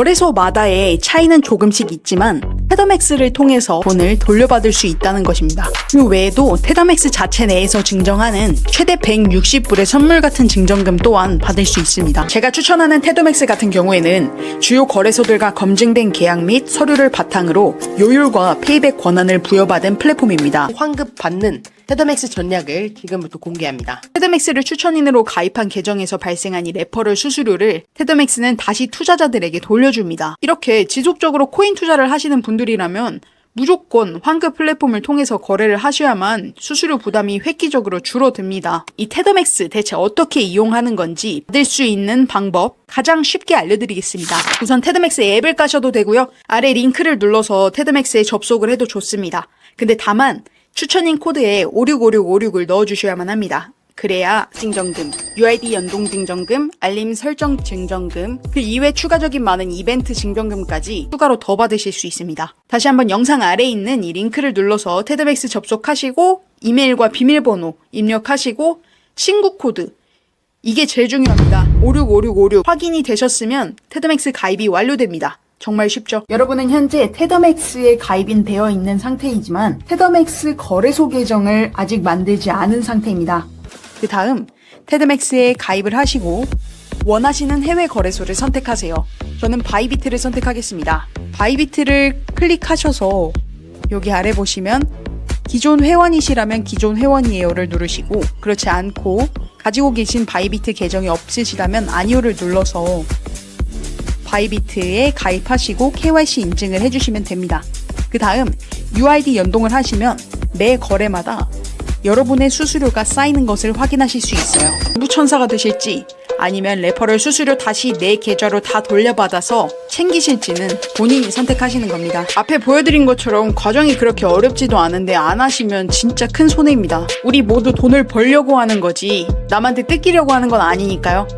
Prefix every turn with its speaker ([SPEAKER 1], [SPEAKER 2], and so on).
[SPEAKER 1] 거래소마다의 차이는 조금씩 있지만 테더맥스를 통해서 돈을 돌려받을 수 있다는 것입니다. 그 외에도 테더맥스 자체 내에서 증정하는 최대 160불의 선물 같은 증정금 또한 받을 수 있습니다. 제가 추천하는 테더맥스 같은 경우에는 주요 거래소들과 검증된 계약 및 서류를 바탕으로 요율과 페이백 권한을 부여받은 플랫폼입니다.
[SPEAKER 2] 환급 받는 테더맥스 전략을 지금부터 공개합니다.
[SPEAKER 1] 테드맥스를 추천인으로 가입한 계정에서 발생한 이 레퍼럴 수수료를 테드맥스는 다시 투자자들에게 돌려줍니다. 이렇게 지속적으로 코인 투자를 하시는 분들이라면 무조건 환급 플랫폼을 통해서 거래를 하셔야만 수수료 부담이 획기적으로 줄어듭니다. 이 테더맥스 대체 어떻게 이용하는 건지 받을 수 있는 방법 가장 쉽게 알려드리겠습니다. 우선 테드맥스 앱을 까셔도 되고요. 아래 링크를 눌러서 테드맥스에 접속을 해도 좋습니다. 근데 다만 추천인 코드에 565656을 넣어주셔야만 합니다. 그래야 증정금, UID 연동 증정금, 알림 설정 증정금, 그 이외 추가적인 많은 이벤트 증정금까지 추가로 더 받으실 수 있습니다. 다시 한번 영상 아래에 있는 이 링크를 눌러서 테드맥스 접속하시고 이메일과 비밀번호 입력하시고 신고 코드 이게 제일 중요합니다. 565656 확인이 되셨으면 테드맥스 가입이 완료됩니다. 정말 쉽죠? 여러분은 현재 테더맥스에 가입인 되어 있는 상태이지만 테더맥스 거래소 계정을 아직 만들지 않은 상태입니다. 그 다음 테드맥스에 가입을 하시고 원하시는 해외 거래소를 선택하세요. 저는 바이비트를 선택하겠습니다. 바이비트를 클릭하셔서 여기 아래 보시면 기존 회원이시라면 기존 회원이에요를 누르시고 그렇지 않고 가지고 계신 바이비트 계정이 없으시다면 아니오를 눌러서 바이비트에 가입하시고 KYC 인증을 해주시면 됩니다. 그 다음 UID 연동을 하시면 매 거래마다 여러분의 수수료가 쌓이는 것을 확인하실 수 있어요. 무천사가 되실지 아니면 레퍼럴 수수료 다시 내 계좌로 다 돌려받아서 챙기실지는 본인이 선택하시는 겁니다. 앞에 보여드린 것처럼 과정이 그렇게 어렵지도 않은데 안 하시면 진짜 큰 손해입니다. 우리 모두 돈을 벌려고 하는 거지 남한테 뜯기려고 하는 건 아니니까요.